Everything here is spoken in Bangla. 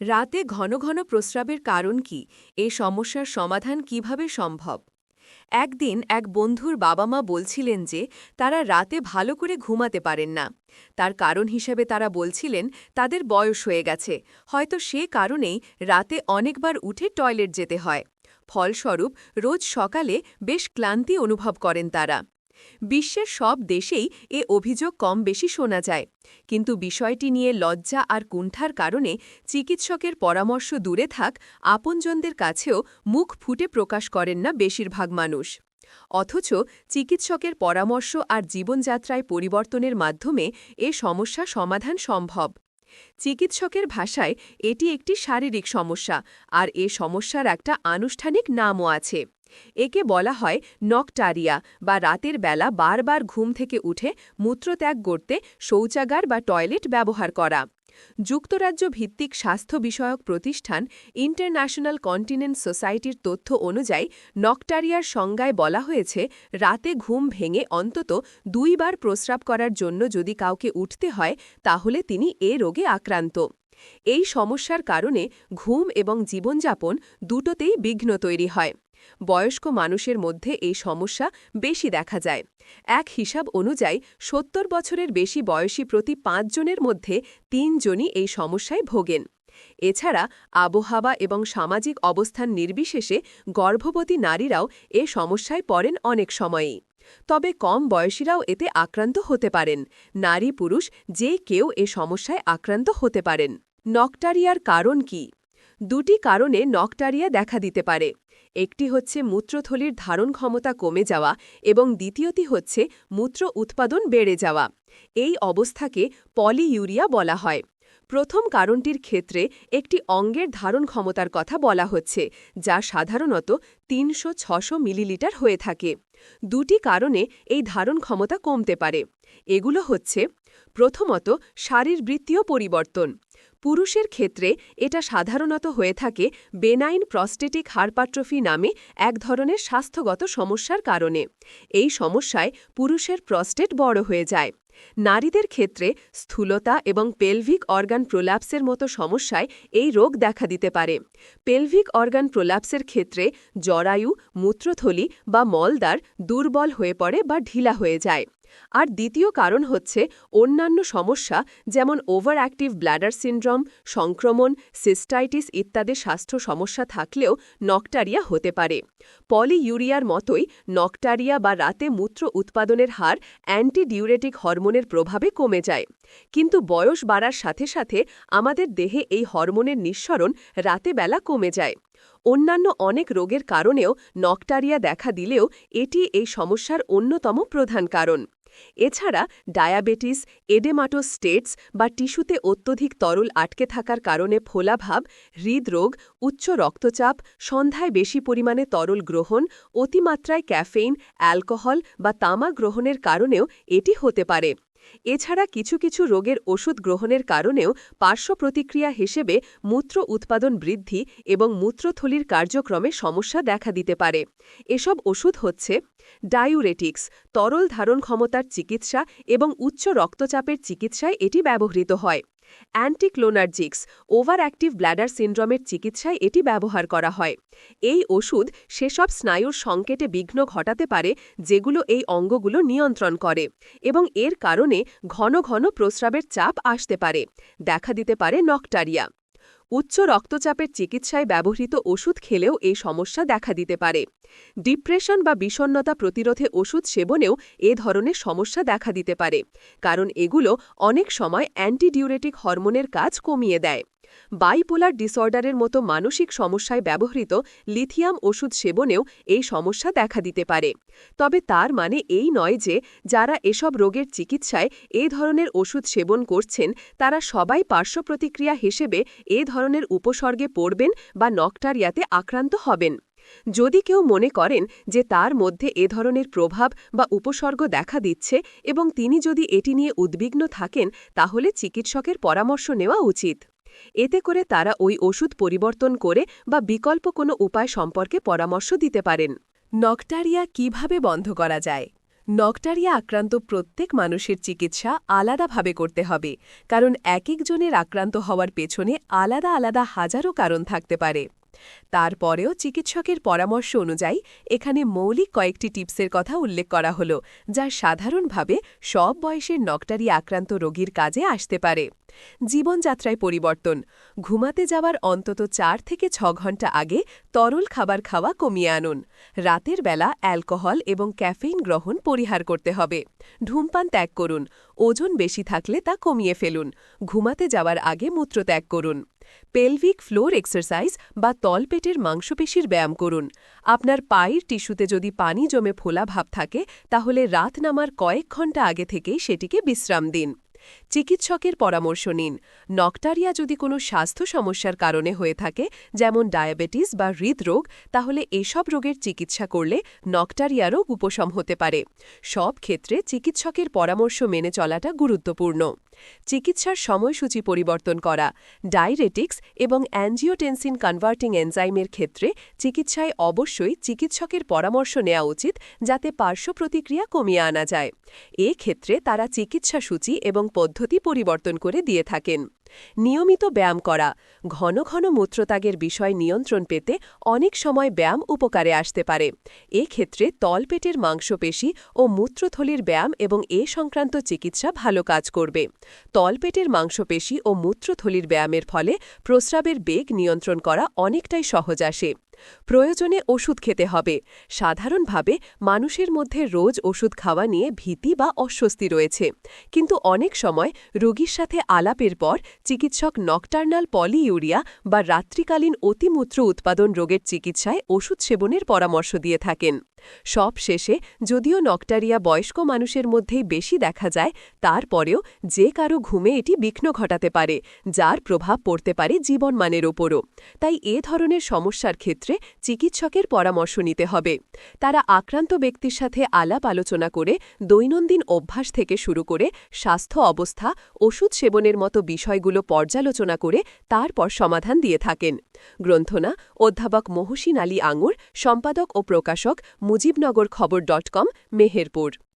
রাতে ঘন ঘন প্রস্রাবের কারণ কি? এই সমস্যার সমাধান কীভাবে সম্ভব? একদিন এক বন্ধুর বাবা মা বলছিলেন যে, তারা রাতে ভালো করে ঘুমাতে পারেন না। তার কারণ হিসেবে তারা বলছিলেন, তাদের বয়স হয়ে গেছে। হয়তো সে কারণেই রাতে অনেকবার উঠে টয়লেট যেতে হয়। ফলস্বরূপ, রোজ সকালে বেশ ক্লান্তি অনুভব করেন তারা। বিশ্বের সব দেশেই এ অভিযোগ কম বেশি শোনা যায়। কিন্তু বিষয়টি নিয়ে লজ্জা আর কুণ্ঠার কারণে চিকিৎসকের পরামর্শ দূরে থাক, আপনজনদের কাছেও মুখ ফুটে প্রকাশ করেন না বেশিরভাগ মানুষ। অথচ চিকিৎসকের পরামর্শ আর জীবনযাত্রায় পরিবর্তনের মাধ্যমে এ সমস্যা সমাধান সম্ভব। চিকিৎসকের ভাষায় এটি একটি শারীরিক সমস্যা, আর এ সমস্যার একটা আনুষ্ঠানিক নামও আছে। একে বলা হয় নকটারিয়া বা রাতের বেলা বারবার ঘুম থেকে উঠে মূত্রত্যাগ করতে শৌচাগার বা টয়লেট ব্যবহার করা। যুক্তরাজ্য ভিত্তিক স্বাস্থ্য বিষয়ক প্রতিষ্ঠান ইন্টারন্যাশনাল কন্টিনেন্ট সোসাইটির তথ্য অনুযায়ী নকটারিয়ার সংজ্ঞায় বলা হয়েছে, রাতে ঘুম ভেঙে অন্তত দুইবার প্রস্রাব করার জন্য যদি কাউকে উঠতে হয়, তাহলে তিনি এ রোগে আক্রান্ত। এই সমস্যার কারণে ঘুম এবং জীবনযাপন দুটোতেই বিঘ্ন তৈরি হয়। বয়স্ক মানুষের মধ্যে এই সমস্যা বেশি দেখা যায়। এক হিসাব অনুযায়ী, সত্তর বছরের বেশি বয়সী প্রতি পাঁচজনের মধ্যে তিনজনই এই সমস্যায় ভোগেন। এছাড়া, আবহাওয়া এবং সামাজিক অবস্থান নির্বিশেষে গর্ভবতী নারীরাও এ সমস্যায় পড়েন অনেক সময়েই। তবে কম বয়সীরাও এতে আক্রান্ত হতে পারেন। নারী পুরুষ যে কেউ এ সমস্যায় আক্রান্ত হতে পারেন। নকটারিয়ার কারণ কি? দুটি কারণে নকটারিয়া দেখা দিতে পারে। একটি হচ্ছে মূত্রথলির ধারণ ক্ষমতা কমে যাওয়া এবং দ্বিতীয়টি হচ্ছে মূত্র উৎপাদন বেড়ে যাওয়া। এই অবস্থাকে পলিইউরিয়া বলা হয়। প্রথম কারণটির ক্ষেত্রে একটি অঙ্গের ধারণ ক্ষমতার কথা বলা হচ্ছে, যা সাধারণত তিনশো ছশো মিলিলিটার হয়ে থাকে। দুটি কারণে এই ধারণ ক্ষমতা কমতে পারে। এগুলো হচ্ছে প্রথমত শারীরবৃত্তীয় পরিবর্তন। পুরুষের ক্ষেত্রে এটা সাধারণত হয়ে থাকে বেনাইন প্রস্টেটিক হারপাট্রফি নামে এক ধরনের স্বাস্থ্যগত সমস্যার কারণে। এই সমস্যায় পুরুষের প্রস্টেট বড় হয়ে যায়। নারীদের ক্ষেত্রে স্থূলতা এবং পেলভিক অর্গান প্রোল্যাপসের মতো সমস্যায় এই রোগ দেখা দিতে পারে। পেলভিক অর্গান প্রোল্যাপসের ক্ষেত্রে জরায়ু, মূত্রথলি বা মলদার দুর্বল হয়ে পড়ে বা ঢিলা হয়ে যায়। আর দ্বিতীয় কারণ হচ্ছে অন্যান্য সমস্যা যেমন ওভার অ্যাক্টিভ ব্ল্যাডার সিন্ড্রোম সংক্রমণ সিস্টাইটিস ইত্যাদি স্বাস্থ্য সমস্যা থাকলেও নকটারিয়া হতে পারে। পলিইউরিয়ার মতোই নকটারিয়া বা রাতে মূত্র উৎপাদনের হার অ্যান্টিডিউরেটিক হরমোনের প্রভাবে কমে যায়। কিন্তু বয়স বাড়ার সাথে সাথে আমাদের দেহে এই হরমোনের নিঃসরণ রাতে বেলা কমে যায়। অন্যান্য অনেক রোগের কারণেও নকটারিয়া দেখা দিলেও এটি এই সমস্যার অন্যতম প্রধান কারণ। এছাড়া ডায়াবেটিস, এডেমাটোস্টেটস বা টিস্যুতে অত্যধিক তরল আটকে থাকার কারণে ফোলাভাব হৃদরোগ, উচ্চ রক্তচাপ, সন্ধ্যায় বেশি পরিমাণে তরল গ্রহণ, অতিমাত্রায় ক্যাফেইন, অ্যালকোহল বা তামা গ্রহণের কারণেও এটি হতে পারে। এছাড়া কিছু কিছু রোগের ওষুধ গ্রহণের কারণেও পার্শ্ব প্রতিক্রিয়া হিসেবে মূত্র উৎপাদন বৃদ্ধি এবং মূত্রথলির কার্যক্রমে সমস্যা দেখা দিতে পারে। এসব ওষুধ হচ্ছে ডায়ুরেটিক্স, তরল ধারণ ক্ষমতার চিকিৎসা এবং উচ্চ রক্তচাপের চিকিৎসায় এটি ব্যবহৃত হয়। অ্যান্টিক্লোনার্জিক্স ওভার অ্যাক্টিভ ব্ল্যাডার সিন্ড্রোমের চিকিৎসায় এটি ব্যবহার করা হয়। এই ওষুধ সেসব স্নায়ুর সংকেটে বিঘ্ন ঘটাতে পারে, যেগুলো এই অঙ্গগুলো নিয়ন্ত্রণ করে এবং এর কারণে ঘন ঘন প্রস্রাবের চাপ আসতে পারে। দেখা দিতে পারে নকটারিয়া। উচ্চ রক্তচাপের চিকিৎসায় ব্যবহৃত ওষুধ খেলেও এই সমস্যা দেখা দিতে পারে। ডিপ্রেশন বা বিষণ্নতা প্রতিরোধে ওষুধ সেবনেও এ ধরনের সমস্যা দেখা দিতে পারে, কারণ এগুলো অনেক সময় অ্যান্টিডিউরেটিক হরমোনের কাজ কমিয়ে দেয়। বাইপোলার ডিসঅর্ডারের মতো মানসিক সমস্যায় ব্যবহৃত লিথিয়াম ওষুধ সেবনেও এই সমস্যা দেখা দিতে পারে। তবে তার মানে এই নয় যে যারা এসব রোগের চিকিৎসায় এ ধরনের ওষুধ সেবন করছেন, তারা সবাই পার্শ্বপ্রতিক্রিয়া হিসেবে এ ধরনের উপসর্গে পড়বেন বা নকটারিয়াতে আক্রান্ত হবেন। যদি কেউ মনে করেন যে তার মধ্যে এ ধরনের প্রভাব বা উপসর্গ দেখা দিচ্ছে এবং তিনি যদি এটি নিয়ে উদ্বিগ্ন থাকেন, তাহলে চিকিৎসকের পরামর্শ নেওয়া উচিত। এতে করে তারা ওই ওষুধ পরিবর্তন করে বা বিকল্প কোনো উপায় সম্পর্কে পরামর্শ দিতে পারেন। নকটারিয়া কীভাবে বন্ধ করা যায়? নকটারিয়া আক্রান্ত প্রত্যেক মানুষের চিকিৎসা আলাদাভাবে করতে হবে, কারণ এক একজনের আক্রান্ত হওয়ার পেছনে আলাদা আলাদা হাজারো কারণ থাকতে পারে। তারপরেও চিকিৎসকের পরামর্শ অনুযায়ী এখানে মৌলিক কয়েকটি টিপসের কথা উল্লেখ করা হল, যা সাধারণভাবে সব বয়সের নকটারি আক্রান্ত রোগীর কাজে আসতে পারে। জীবনযাত্রায় পরিবর্তন, ঘুমাতে যাওয়ার অন্তত চার থেকে ছ ঘণ্টা আগে তরল খাবার খাওয়া কমিয়ে আনুন, রাতের বেলা অ্যালকোহল এবং ক্যাফেইন গ্রহণ পরিহার করতে হবে, ধূমপান ত্যাগ করুন, ওজন বেশি থাকলে তা কমিয়ে ফেলুন, ঘুমাতে যাওয়ার আগে মূত্র ত্যাগ করুন। পেলভিক ফ্লোর এক্সারসাইজ বা তলপেটের মাংসপেশির ব্যায়াম করুন। আপনার পায়ের টিস্যুতে যদি পানি জমে ফোলা ভাব থাকে, তাহলে রাত নামার কয়েক ঘণ্টা আগে থেকেই সেটিকে বিশ্রাম দিন। চিকিৎসকের পরামর্শ নিন। নকটারিয়া যদি কোনো স্বাস্থ্য সমস্যার কারণে হয়ে থাকে, যেমন ডায়াবেটিস বা হৃদরোগ, তাহলে এসব রোগের চিকিৎসা করলে নকটারিয়া রোগ উপশম হতে পারে। সব ক্ষেত্রে চিকিৎসকের পরামর্শ মেনে চলাটা গুরুত্বপূর্ণ। চিকিৎসার সময়সূচি পরিবর্তন করা ডায়রেটিক্স এবং অ্যাঞ্জিওটেনসিন কনভার্টিং এনজাইমের ক্ষেত্রে চিকিৎসায় অবশ্যই চিকিৎসকের পরামর্শ নেওয়া উচিত যাতে পার্শ্ব প্রতিক্রিয়া কমিয়ে আনা যায়। এক্ষেত্রে ক্ষেত্রে তারা চিকিৎসা সূচি এবং পদ্ধতি পরিবর্তন করে দিয়ে থাকেন। নিয়মিত ব্যায়াম করা, ঘন ঘন মূত্রত্যাগের বিষয় নিয়ন্ত্রণ পেতে অনেক সময় ব্যায়াম উপকারে আসতে পারে। এক্ষেত্রে তলপেটের মাংসপেশি ও মূত্রথলির ব্যায়াম এবং এ সংক্রান্ত চিকিৎসা ভালো কাজ করবে। তলপেটের মাংসপেশি ও মূত্রথলির ব্যায়ামের ফলে প্রস্রাবের বেগ নিয়ন্ত্রণ করা অনেকটাই সহজ আসে। প্রয়োজনে ওষুধ খেতে হবে। সাধারণভাবে মানুষের মধ্যে রোজ ওষুধ খাওয়া নিয়ে ভীতি বা অস্বস্তি রয়েছে। কিন্তু অনেক সময় রোগীর সাথে আলাপের পর চিকিৎসক নকটার্নাল পলি ইউরিয়া বা রাত্রিকালীন অতিমূত্র উৎপাদন রোগের চিকিৎসায় ওষুধ সেবনের পরামর্শ দিয়ে থাকেন। সব শেষে যদিও নকটারিয়া বয়স্ক মানুষের মধ্যেই বেশি দেখা যায়, তারপরেও যে কারও ঘুমে এটি বিঘ্ন ঘটাতে পারে, যার প্রভাব পড়তে পারে জীবনমানের ওপরও। তাই এ ধরনের সমস্যার ক্ষেত্রে চিকিৎসকের পরামর্শ নিতে হবে। তারা আক্রান্ত ব্যক্তির সাথে আলাপ আলোচনা করে দৈনন্দিন অভ্যাস থেকে শুরু করে স্বাস্থ্য অবস্থা, ওষুধ সেবনের মতো বিষয়গুলো পর্যালোচনা করে তারপর সমাধান দিয়ে থাকেন। গ্রন্থনা অধ্যাপক মহসিন আলী আঙুর, সম্পাদক ও প্রকাশক মুজিবনগর খবর ডট কম মেহেরপুর।